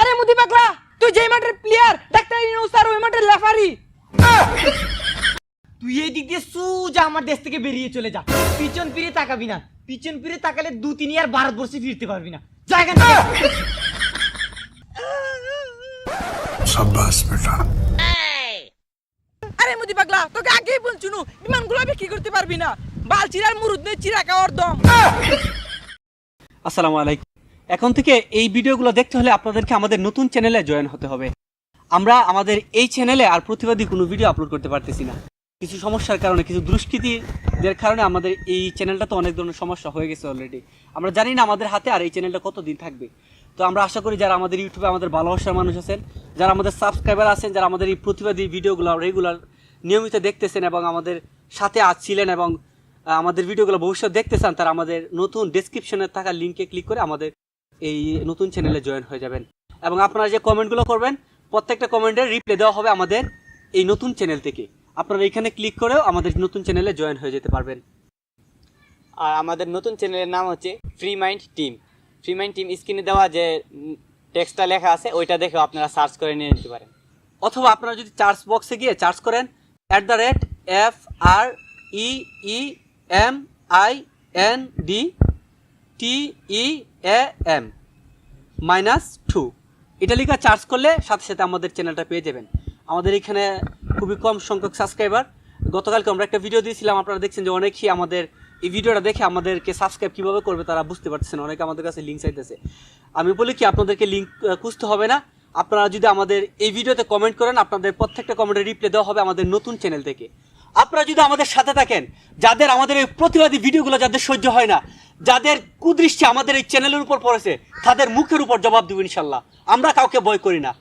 আরে মুদি পাগলা তুই যেই মাঠের প্লেয়ার ডাক্তার ইউনুস আর ওই মাঠের লেফারি তুই এই দিক দিয়ে সুজা আমার দেশ থেকে বেরিয়ে চলে যা। পিছন ফিরে তাকাবি না। পিছন ফিরে তাকালে দু তিন আর ভারতবর্ষে ফিরতে পারবি না। জায়গা সাব্বাস বেটা। আরে মুদি পাগলা তোকে আগেই বলছুনু বিমানগুলো বিক্রি করতে পারবি না। বালচিরার মুরুদ নেই চিরা খাওয়ার দম আসসালামু আলাইকুম। এখন থেকে এই ভিডিওগুলো দেখতে হলে আপনাদেরকে আমাদের নতুন চ্যানেলে জয়েন হতে হবে। আমরা আমাদের এই চ্যানেলে আর প্রতিবাদী কোনো ভিডিও আপলোড করতে পারতেছি না। কিছু সমস্যার কারণে, কিছু দুষ্কৃতিদের কারণে আমাদের এই চ্যানেলটা তো অনেক ধরনের সমস্যা হয়ে গেছে অলরেডি আমরা জানি না আমাদের হাতে আর এই চ্যানেলটা কতদিন থাকবে। তো আমরা আশা করি যারা আমাদের ইউটিউবে আমাদের ভালোবাসার মানুষ আছেন, যারা আমাদের সাবস্ক্রাইবার আছেন, যারা আমাদের এই প্রতিবাদী ভিডিওগুলো রেগুলার নিয়মিত দেখতেছেন এবং আমাদের সাথে আছিলেন এবং আমাদের ভিডিওগুলো ভবিষ্যৎ দেখতে চান, তারা আমাদের নতুন ডেসক্রিপশনে থাকা লিঙ্কে ক্লিক করে আমাদের এই নতুন চ্যানেলে জয়েন হয়ে যাবেন। এবং আপনারা যে কমেন্টগুলো করবেন প্রত্যেকটা কমেন্টের রিপ্লাই দেওয়া হবে আমাদের এই নতুন চ্যানেল থেকে। আপনারা এখানে ক্লিক করেও আমাদের নতুন চ্যানেলে জয়েন হয়ে যেতে পারবেন। আর আমাদের নতুন চ্যানেলের নাম হচ্ছে free mind team free mind team স্ক্রিনে দেওয়া যে টেক্সটটা লেখা আছে ওইটা দেখেও আপনারা সার্চ করে নিয়ে নিতে পারেন। অথবা আপনারা যদি চার্জ বক্সে গিয়ে চার্জ করেন at the rate F R E E M I N D T E A M minus two এটা লিখা চার্জ করলে সাথে সাথে আমাদের চ্যানেলটা পেয়ে যাবেন। আমাদের এখানে খুবই কম সংখ্যক সাবস্ক্রাইবার গতকালকে আমরা একটা ভিডিও দিয়েছিলাম, আপনারা দেখছেন যে অনেকেই আমাদের এই ভিডিওটা দেখে আমাদেরকে সাবস্ক্রাইব কীভাবে করবে তারা বুঝতে পারতেছেন, অনেকে আমাদের কাছে লিঙ্ক চাইতেছে। আমি বলি কি, আপনাদেরকে লিঙ্ক খুঁজতে হবে না। আপনারা যদি আমাদের এই ভিডিওতে কমেন্ট করেন, আপনাদের প্রত্যেকটা কমেন্টের রিপ্লাই দেওয়া হবে আমাদের নতুন চ্যানেল থেকে। আপনারা যদি আমাদের সাথে থাকেন, যাদের আমাদের এই প্রতিবাদী ভিডিওগুলো যাদের সহ্য হয় না যাদের কুদৃষ্টি আমাদের এই চ্যানেলের উপর পড়েছে, তাদের মুখের উপর জবাব দেবো ইনশাল্লাহ। আমরা কাউকে বয় করি না।